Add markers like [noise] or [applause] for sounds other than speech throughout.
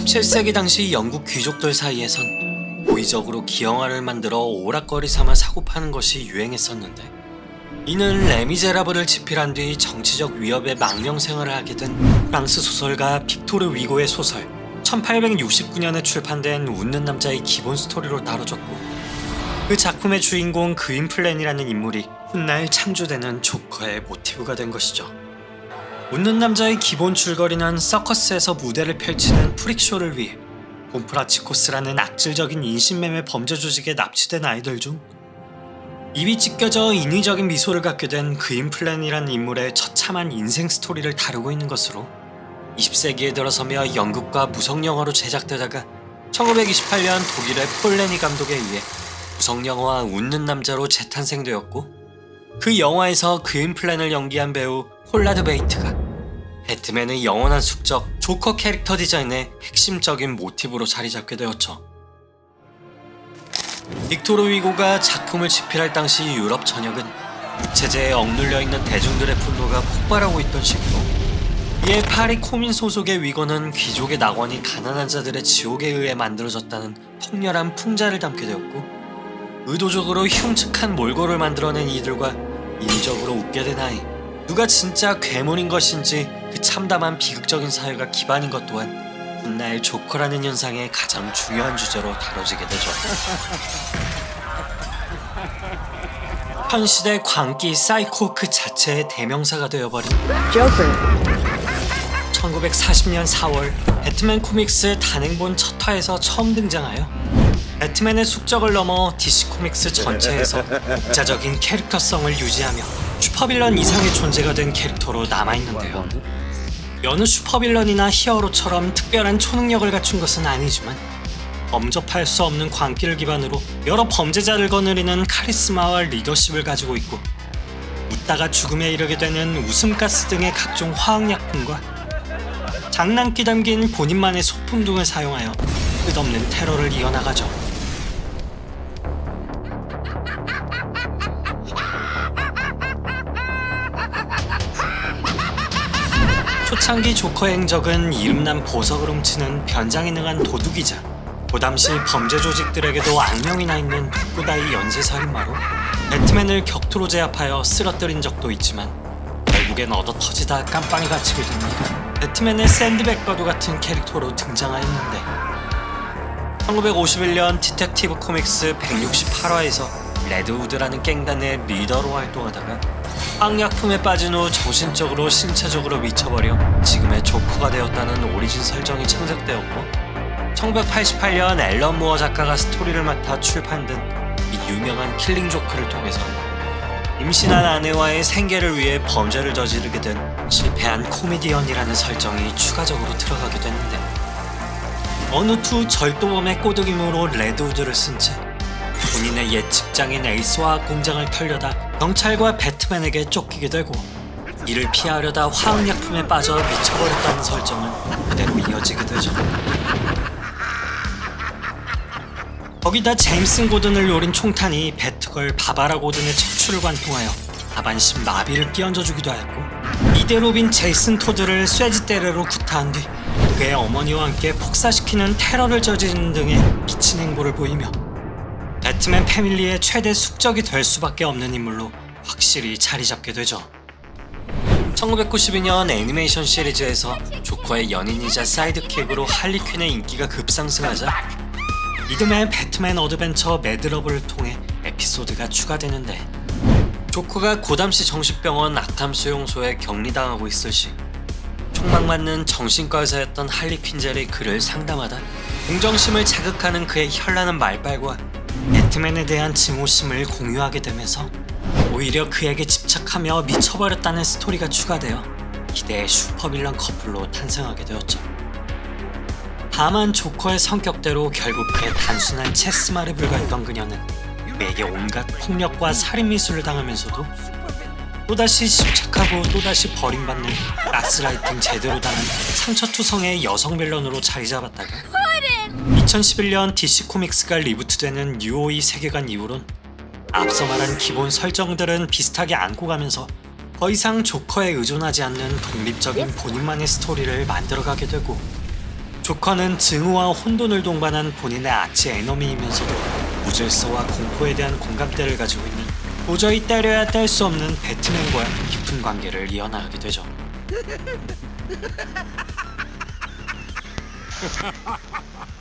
17세기 당시 영국 귀족들 사이에선 고의적으로 기형아를 만들어 오락거리 삼아 사고 파는 것이 유행했었는데 이는 레미제라블을 집필한 뒤 정치적 위협에 망명생활을 하게 된 프랑스 소설가 빅토르 위고의 소설 1869년에 출판된 웃는 남자의 기본 스토리로 다뤄졌고 그 작품의 주인공 그윈플랜이라는 인물이 훗날 창조되는 조커의 모티브가 된 것이죠. 웃는 남자의 기본 줄거리는 서커스에서 무대를 펼치는 프릭쇼를 위해 곰프라치코스라는 악질적인 인신매매 범죄 조직에 납치된 아이들 중 입이 찢겨져 인위적인 미소를 갖게 된 그인플랜이라는 인물의 처참한 인생 스토리를 다루고 있는 것으로 20세기에 들어서며 영국과 무성 영화로 제작되다가 1928년 독일의 폴레니 감독에 의해 무성 영화 웃는 남자로 재탄생되었고 그 영화에서 그인플랜을 연기한 배우 폴라드 베이트가 배트맨의 영원한 숙적 조커 캐릭터 디자인의 핵심적인 모티브로 자리 잡게 되었죠. 빅토르 위고가 작품을 집필할 당시 유럽 전역은 무체제에 억눌려 있는 대중들의 분노가 폭발하고 있던 시기로 이에 파리 코민 소속의 위고는 귀족의 낙원이 가난한 자들의 지옥에 의해 만들어졌다는 통렬한 풍자를 담게 되었고 의도적으로 흉측한 몰골을 만들어낸 이들과 인적으로 웃게 된 아이 누가 진짜 괴물인 것인지 그 참담한 비극적인 사회가 기반인 것 또한 훗날 조커라는 현상의 가장 중요한 주제로 다뤄지게 되죠. [laughs] 현 시대 광기 사이코 그 자체의 대명사가 되어버린 Joker. 1940년 4월 배트맨 코믹스 단행본 첫 화에서 처음 등장하여 배트맨의 숙적을 넘어 DC 코믹스 전체에서 독자적인 캐릭터성을 유지하며 슈퍼빌런 이상의 존재가 된 캐릭터로 남아있는데요. 여느 슈퍼빌런이나 히어로처럼 특별한 초능력을 갖춘 것은 아니지만 범접할 수 없는 광기를 기반으로 여러 범죄자를 거느리는 카리스마와 리더십을 가지고 있고 웃다가 죽음에 이르게 되는 웃음가스 등의 각종 화학약품과 장난기 담긴 본인만의 소품 등을 사용하여 끝없는 테러를 이어나가죠. 초창기 조커의 행적은 이름난 보석을 훔치는 변장에 능한 도둑이자 그 당시 범죄 조직들에게도 악명이 나 있는 독고다이 연쇄살인마로 배트맨을 격투로 제압하여 쓰러뜨린 적도 있지만 결국엔 얻어 터지다 깜빵에 갇히게 됩니다. 배트맨의 샌드백과도 같은 캐릭터로 등장하였는데 1951년 디텍티브 코믹스 168화에서 레드우드라는 갱단의 리더로 활동하다가 황약품에 빠진 후 정신적으로 신체적으로 미쳐버려 지금의 조커가 되었다는 오리진 설정이 창작되었고 1988년 앨런 무어 작가가 스토리를 맡아 출판된 이 유명한 킬링 조크를 통해서 임신한 아내와의 생계를 위해 범죄를 저지르게 된 실패한 코미디언이라는 설정이 추가적으로 들어가게 됐는데 어느 투 절도범의 꼬드김으로 레드우드를 쓴 채 본인의 옛 직장인 에이스와 공장을 털려다 경찰과 배트맨에게 쫓기게 되고 이를 피하려다 화학약품에 빠져 미쳐버렸다는 설정은 그대로 이어지게 되죠. 거기다 제임슨 고든을 노린 총탄이 배트걸 바바라 고든의 척추를 관통하여 하반신 마비를 끼얹어주기도 하였고 이대로 빈 제이슨 토드를 쇠지대레로 구타한 뒤 그의 어머니와 함께 폭사시키는 테러를 저지르는 등의 미친 행보를 보이며 배트맨 패밀리의 최대 숙적이 될 수밖에 없는 인물로 확실히 자리 잡게 되죠. 1992년 애니메이션 시리즈에서 조커의 연인이자 사이드킥으로 할리퀸의 인기가 급상승하자 이듬해 배트맨 어드벤처 매드러브를 통해 에피소드가 추가되는데 조커가 고담시 정신병원 악탐 수용소에 격리당하고 있을 시 총망 맞는 정신과 의사였던 할리퀸젤이 그를 상담하다 공정심을 자극하는 그의 현란한 말발과 배트맨에 대한 증오심을 공유하게 되면서 오히려 그에게 집착하며 미쳐버렸다는 스토리가 추가되어 기대의 슈퍼빌런 커플로 탄생하게 되었죠. 다만 조커의 성격대로 결국 그의 단순한 체스말에 불과했던 그녀는 매개 온갖 폭력과 살인 미수를 당하면서도 또다시 집착하고 또다시 버림받는 가스라이팅 제대로 당한 상처투성의 여성 빌런으로 자리 잡았다가 2011년 DC 코믹스가 리부트되는 뉴오이 세계관 이후론 앞서 말한 기본 설정들은 비슷하게 안고 가면서 더 이상 조커에 의존하지 않는 독립적인 본인만의 스토리를 만들어가게 되고 조커는 증오와 혼돈을 동반한 본인의 아치 에너미이면서도 무질서와 공포에 대한 공감대를 가지고 있는 도저히 때려야 뗄 수 없는 배트맨과 깊은 관계를 이어나가게 되죠. [laughs]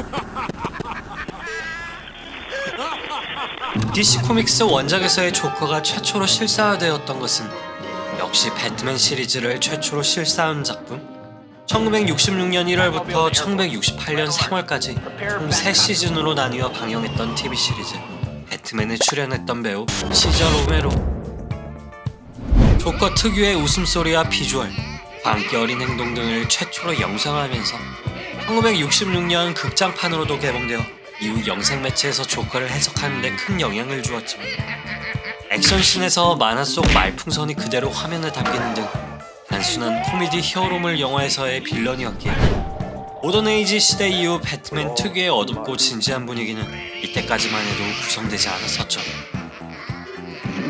[laughs] DC 코믹스 원작에서의 조커가 최초로 실사화되었던 것은 역시 배트맨 시리즈를 최초로 실사한 작품. 1966년 1월부터 1968년 3월까지 총 3시즌으로 나뉘어 방영했던 TV 시리즈. 배트맨에 출연했던 배우 시저 로메로. 조커 특유의 웃음소리와 비주얼, 광기 어린 행동 등을 최초로 영상화하면서 1966년 극장판으로도 개봉되어 이후 영상 매체에서 조커를 해석하는 데 큰 영향을 주었지만 액션씬에서 만화 속 말풍선이 그대로 화면에 담기는 등 단순한 코미디 히어로물 영화에서의 빌런이었기에 모던 에이지 시대 이후 배트맨 특유의 어둡고 진지한 분위기는 이때까지만 해도 구성되지 않았었죠.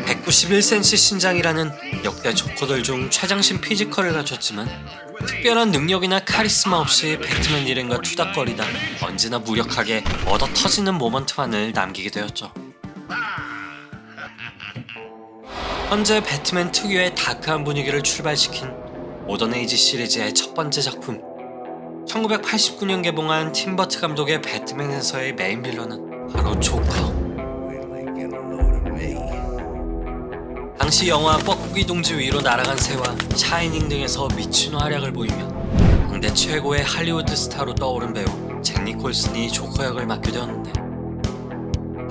191cm 신장이라는 역대 조커들 중 최장신 피지컬을 갖췄지만 특별한 능력이나 카리스마 없이 배트맨 일행과 투닥거리다 언제나 무력하게 얻어 터지는 모먼트만을 남기게 되었죠. 현재 배트맨 특유의 다크한 분위기를 출발시킨 모던 에이지 시리즈의 첫 번째 작품 1989년 개봉한 팀버트 감독의 배트맨에서의 메인 빌런은 바로 조커 당시 영화 뻐 꾸기 동지 위로 날아간 새와 샤이닝 등에서 미친 활약을 보이며 당대 최고의 할리우드 스타로 떠오른 배우 잭 니콜슨이 조커 역을 맡게 되었는데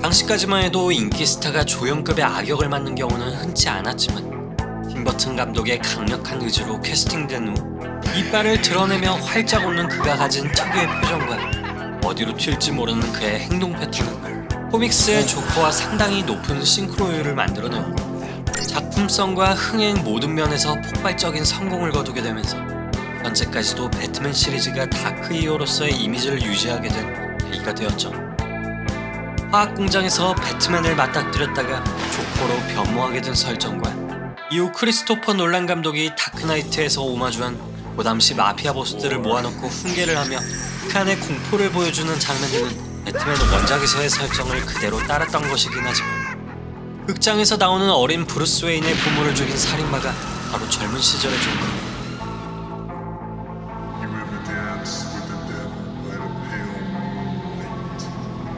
당시까지만 해도 인기 스타가 조연급의 악역을 맡는 경우는 흔치 않았지만 팀버튼 감독의 강력한 의지로 캐스팅된 후 이빨을 드러내며 활짝 웃는 그가 가진 특유의 표정과 어디로 튈지 모르는 그의 행동 패턴은 코믹스의 조커와 상당히 높은 싱크로율을 만들어내고 작품성과 흥행 모든 면에서 폭발적인 성공을 거두게 되면서 현재까지도 배트맨 시리즈가 다크 히어로서의 이미지를 유지하게 된 계기가 되었죠. 화학 공장에서 배트맨을 맞닥뜨렸다가 조커로 변모하게 된 설정과 이후 크리스토퍼 놀란 감독이 다크나이트에서 오마주한 그 당시 마피아 보스들을 모아놓고 훈계를 하며 극한의 공포를 보여주는 장면 등은 배트맨 원작에서의 설정을 그대로 따랐던 것이긴 하지만 극장에서 나오는 어린 브루스 웨인의 부모를 죽인 살인마가 바로 젊은 시절의 조커?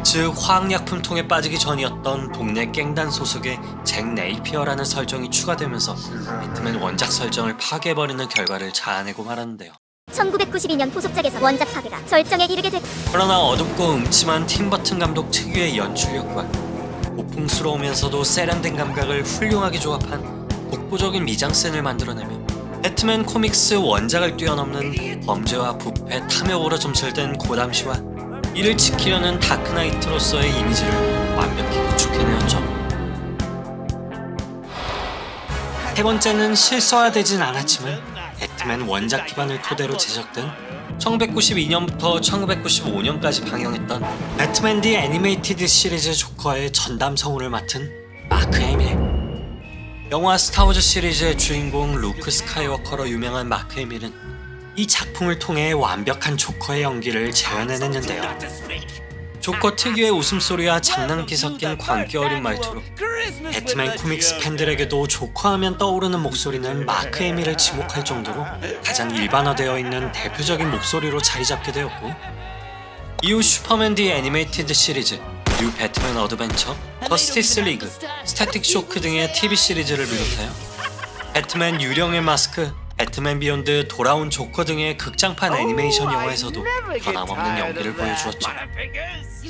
즉 화학약품 통에 빠지기 전이었던 동네 깽단 소속의 잭 네이피어라는 설정이 추가되면서 배트맨 원작 설정을 파괴해버리는 결과를 자아내고 말았는데요 1992년 후속작에서 원작 파괴가 절정에 이르게 됐. 그러나 어둡고 음침한 팀버튼 감독 특유의 연출력과 고풍스러우면서도 세련된 감각을 훌륭하게 조합한 독보적인 미장센을 만들어내며 배트맨 코믹스 원작을 뛰어넘는 범죄와 부패, 탐욕으로 점철된 고담시와 이를 지키려는 다크나이트로서의 이미지를 완벽히 구축해내었죠. 세 번째는 실사화되진 않았지만 배트맨 원작 기반을 토대로 제작된 1992년부터 1995년까지 방영했던 배트맨 디 애니메이티드 시리즈 조커의 전담 성우를 맡은 마크 에밀 영화 스타워즈 시리즈의 주인공 루크 스카이워커로 유명한 마크 에밀은 이 작품을 통해 완벽한 조커의 연기를 재현해냈는데요 조커 특유의 웃음소리와 장난기 섞인 광기 어린 말투로 배트맨 코믹스 팬들에게도 조커하면 떠오르는 목소리는 마크 에밀을 지목할 정도로 가장 일반화되어 있는 대표적인 목소리로 자리 잡게 되었고 이후 슈퍼맨 디 애니메이티드 시리즈, 뉴 배트맨 어드벤처, 저스티스 리그, 스태틱 쇼크 등의 TV 시리즈를 비롯하여 배트맨 유령의 마스크, 배트맨 비욘드, 돌아온 조커 등의 극장판 애니메이션 영화에서도 변함없는 연기를 보여주었죠.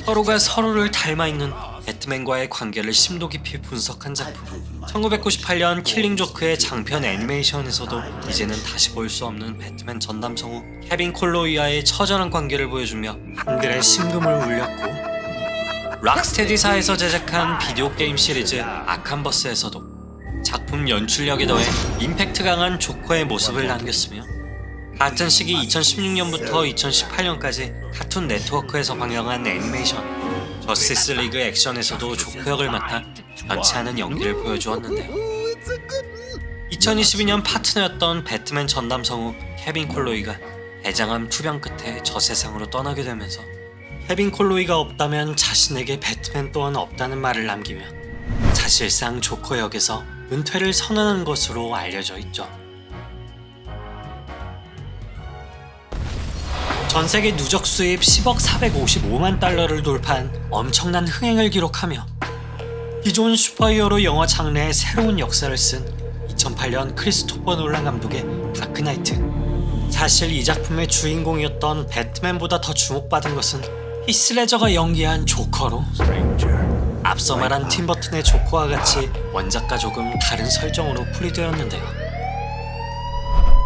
서로가 서로를 닮아 있는 배트맨과의 관계를 심도 깊이 분석한 작품. 1998년 킬링 조크의 장편 애니메이션에서도 이제는 다시 볼 수 없는 배트맨 전담 성우 케빈 콜로이와의 처절한 관계를 보여주며 한글의 심금을 울렸고 락스테디사에서 제작한 비디오 게임 시리즈 아캄버스에서도 작품 연출력에 더해 임팩트 강한 조커의 모습을 남겼으며 같은 시기 2016년부터 2018년까지 카툰 네트워크에서 방영한 애니메이션 저스티스 리그 액션에서도 조커 역을 맡아 변치 않은 연기를 보여주었는데요. 2022년 파트너였던 배트맨 전담 성우 케빈 콜로이가 대장암 투병 끝에 저 세상으로 떠나게 되면서 케빈 콜로이가 없다면 자신에게 배트맨 또한 없다는 말을 남기며 사실상 조커 역에서 은퇴를 선언한 것으로 알려져 있죠. 전 세계 누적 수입 10억 455만 달러를 돌파한 엄청난 흥행을 기록하며 기존 슈퍼히어로 영화 장르의 새로운 역사를 쓴 2008년 크리스토퍼 놀란 감독의 다크나이트. 사실 이 작품의 주인공이었던 배트맨보다 더 주목받은 것은 히스레저가 연기한 조커로 앞서 말한 팀버튼의 조커와 같이 원작과 조금 다른 설정으로 풀이되었는데요.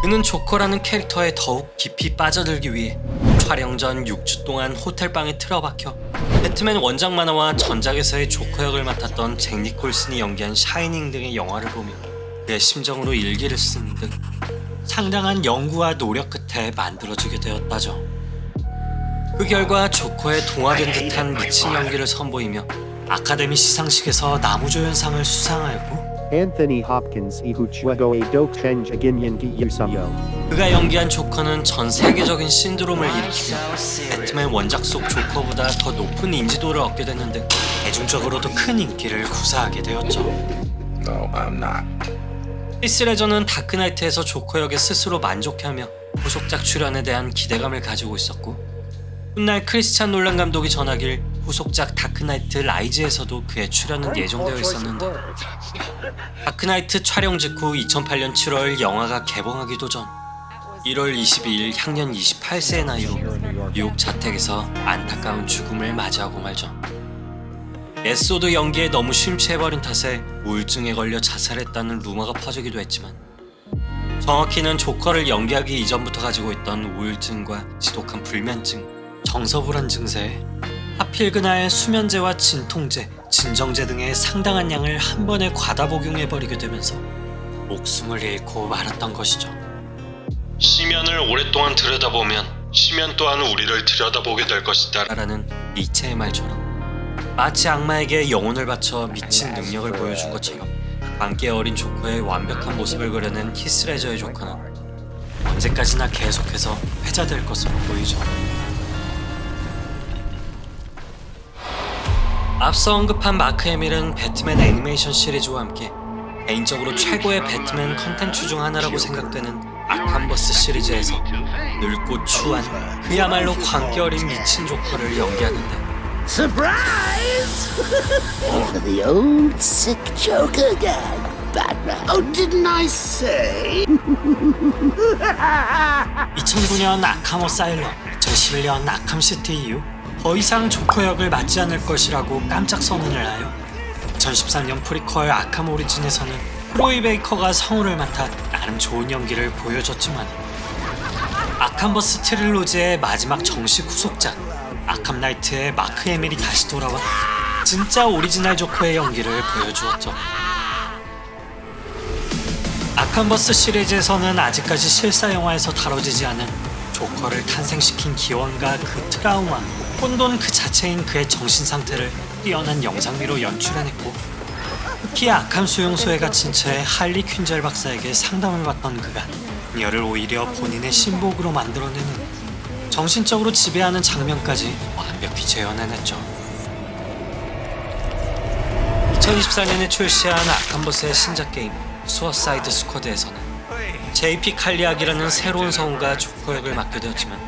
그는 조커라는 캐릭터에 더욱 깊이 빠져들기 위해 촬영 전 6주 동안 호텔방에 틀어박혀 배트맨 원작 만화와 전작에서의 조커 역을 맡았던 잭 니콜슨이 연기한 샤이닝 등의 영화를 보며 그의 심정으로 일기를 쓰는 등 상당한 연구와 노력 끝에 만들어지게 되었다죠. 그 결과 조커의 동화된 듯한 미친 연기를 선보이며 아카데미 시상식에서 나무조연상을 수상하였고 Anthony Hopkins dok change again yengi yusayo. 그가 연기한 조커는 전 세계적인 신드롬을 일으키며 배트맨 원작 속 조커보다 더 높은 인지도를 얻게 되는 등 대중적으로도 큰 인기를 구사하게 되었죠. No, I'm not. 히스레저는 다크나이트에서 조커 역에 스스로 만족해하며 후속작 출연에 대한 기대감을 가지고 있었고 훗날 크리스찬 놀란 감독이 전하길 후속작 다크나이트 라이즈에서도 그의 출연은 예정되어 있었는데 다크나이트 촬영 직후 2008년 7월 영화가 개봉하기도 전 1월 22일 향년 28세의 나이로 뉴욕 자택에서 안타까운 죽음을 맞이하고 말죠. 에소드 연기에 너무 심취해버린 탓에 우울증에 걸려 자살했다는 루머가 퍼지기도 했지만 정확히는 조커를 연기하기 이전부터 가지고 있던 우울증과 지독한 불면증, 정서불안 증세에 하필 그날 수면제와 진통제, 진정제 등의 상당한 양을 한 번에 과다 복용해버리게 되면서 목숨을 잃고 말았던 것이죠. 시면을 오랫동안 들여다보면 시면 또한 우리를 들여다보게 될 것이다 라는 니체의 말처럼 마치 악마에게 영혼을 바쳐 미친 능력을 보여준 것처럼 함께 어린 조커의 완벽한 모습을 그려낸 히스레저의 조커는 언제까지나 계속해서 회자될 것으로 보이죠. 앞서 언급한 마크 에밀은 배트맨 애니메이션 시리즈와 함께 개인적으로 최고의 배트맨 컨텐츠 중 하나라고 생각되는 아캄버스 시리즈에서 늙고 추한 그야말로 광기 어린 미친 조커를 연기하는데 Surprise! For [laughs] the old sick Joker gang, Batman. Oh, didn't I say? 2009년 아캄 어사일럼, 2011년 아캄 시티 이후 더 이상 조커 역을 맡지 않을 것이라고 깜짝 선언을 하여 2013년 프리퀄 아캄 오리진에서는 프로이 베이커가 성우를 맡아 나름 좋은 연기를 보여줬지만 아캄버스 트릴로지의 마지막 정식 후속작 아캄 나이트의 마크 에밀이 다시 돌아와 진짜 오리지널 조커의 연기를 보여주었죠. 아캄버스 시리즈에서는 아직까지 실사 영화에서 다뤄지지 않은 조커를 탄생시킨 기원과 그 트라우마, 혼돈 그 자체인 그의 정신 상태를 뛰어난 영상미로 연출해냈고 특히 아캄 수용소에 갇힌 채 할리 퀸젤 박사에게 상담을 받던 그가 그녀를 오히려 본인의 신복으로 만들어내는 정신적으로 지배하는 장면까지 완벽히 재현해냈죠. 2024년에 출시한 아캄버스의 신작 게임 수어사이드 스쿼드에서는 JP 칼리악이라는 새로운 성우가 조커 역을 맡게 되었지만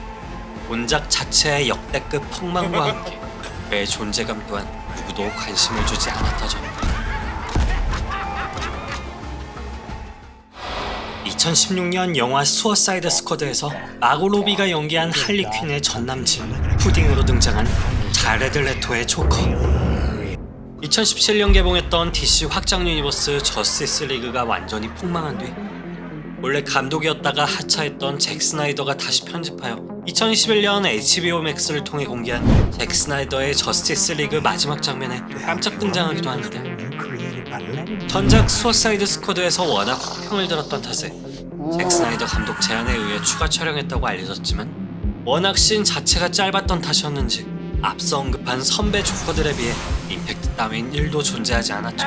원작 자체의 역대급 폭망과 함께 그의 존재감 또한 누구도 관심을 주지 않았다죠. 2016년 영화 수어사이드 스쿼드에서 마고 로비가 연기한 할리 퀸의 전 남친 푸딩으로 등장한 자레드 레토의 조커 2017년 개봉했던 DC 확장 유니버스 저스티스 리그가 완전히 폭망한 뒤 원래 감독이었다가 하차했던 잭 스나이더가 다시 편집하여 2021년 HBO 맥스를 통해 공개한 잭 스나이더의 저스티스 리그 마지막 장면에 깜짝 등장하기도 하는데 전작 수어사이드 스쿼드에서 워낙 호평을 들었던 탓에 잭 스나이더 감독 제안에 의해 추가 촬영했다고 알려졌지만 워낙 씬 자체가 짧았던 탓이었는지 앞서 언급한 선배 조커들에 비해 임팩트 따윈 1도 존재하지 않았죠.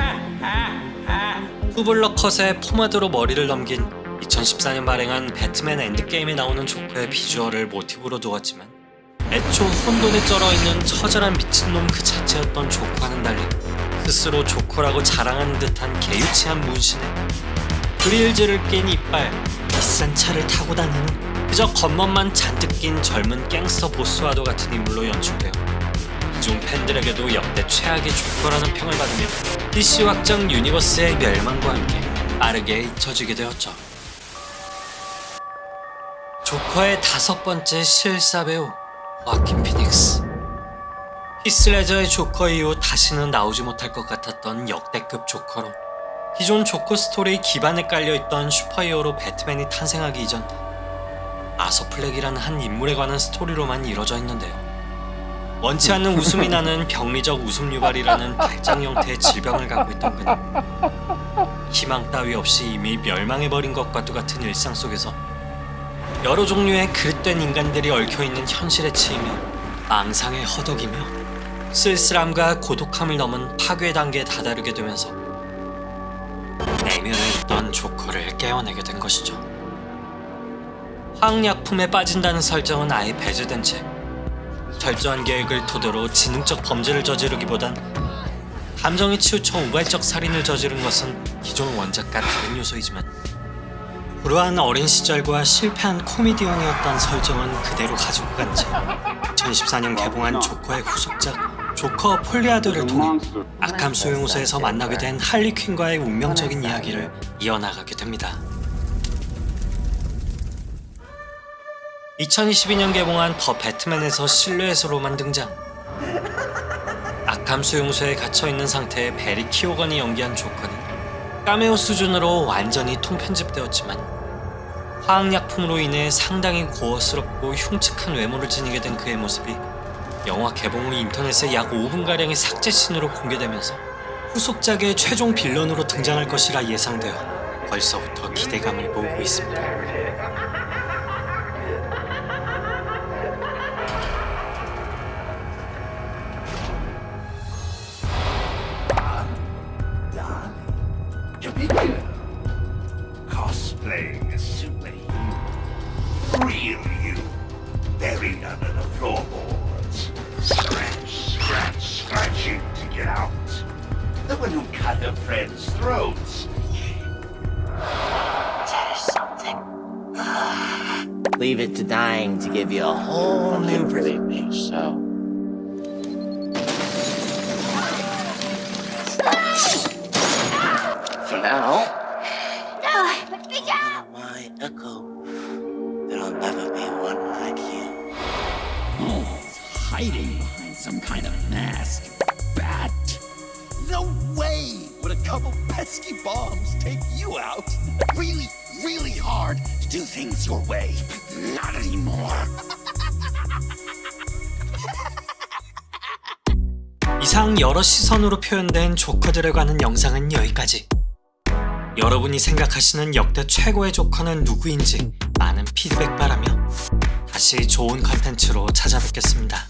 투블럭 컷에 포마드로 머리를 넘긴 2014년 발행한 배트맨 엔드게임에 나오는 조커의 비주얼을 모티브로 두었지만 애초 혼돈에 쩔어 있는 처절한 미친놈 그 자체였던 조커와는 달리 스스로 조커라고 자랑하는 듯한 개유치한 문신에 그릴즈를 낀 이빨, 비싼 차를 타고 다니는 그저 겉멋만 잔뜩 낀 젊은 갱스터 보스와도 같은 인물로 연출되어 이중 팬들에게도 역대 최악의 조커라는 평을 받으며 DC 확장 유니버스의 멸망과 함께 빠르게 잊혀지게 되었죠. 조커의 다섯 번째 실사 배우 와킨 피닉스 히스레저의 조커 이후 다시는 나오지 못할 것 같았던 역대급 조커로 기존 조커 스토리 기반에 깔려있던 슈퍼히어로 배트맨이 탄생하기 이전 아서 플렉이라는 한 인물에 관한 스토리로만 이뤄져 있는데요. 원치 않는 웃음이 나는 병리적 웃음 유발이라는 발작 형태의 질병을 갖고 있던 그는 희망 따위 없이 이미 멸망해버린 것과도 같은 일상 속에서 여러 종류의 그릇된 인간들이 얽혀있는 현실에 치이며 망상에 허덕이며 쓸쓸함과 고독함을 넘은 파괴 단계에 다다르게 되면서 내면에 있던 조커를 깨어내게 된 것이죠. 화학약품에 빠진다는 설정은 아예 배제된 채 철저한 계획을 토대로 지능적 범죄를 저지르기보단 감정에 치우쳐 우발적 살인을 저지른 것은 기존 원작과 다른 요소이지만 불우한 어린 시절과 실패한 코미디언이었던 설정은 그대로 가지고 간 채 2014년 개봉한 조커의 후속작 조커 폴리아드를 통해 아캄 수용소에서 만나게 된 할리 퀸과의 운명적인 이야기를 이어나가게 됩니다. 2022년 개봉한 더 배트맨에서 실루엣으로만 등장. 아캄 수용소에 갇혀 있는 상태의 베리 키오건이 연기한 조커는 까메오 수준으로 완전히 통편집되었지만 화학약품으로 인해 상당히 고어스럽고 흉측한 외모를 지니게 된 그의 모습이 영화 개봉 후 인터넷에 약 5분가량의 삭제신으로 공개되면서 후속작의 최종 빌런으로 등장할 것이라 예상되어 벌써부터 기대감을 모으고 있습니다. Real you. Buried under the floorboards. Scratch, scratch, scratching to get out. The one who cut her friends' throats. That is something. Leave it to dying to give you a whole new Believe me, so. Behind of mask. Bat! No way would a couple pesky bombs take you out. Really, really hard to do things your way. Not anymore. 이상 여러 시선으로 표현된 조커들에 관한 영상은 여기까지. 여러분이 생각하시는 역대 최고의 조커는 누구인지 많은 피드백 바라며 다시 좋은 컨텐츠로 찾아뵙겠습니다.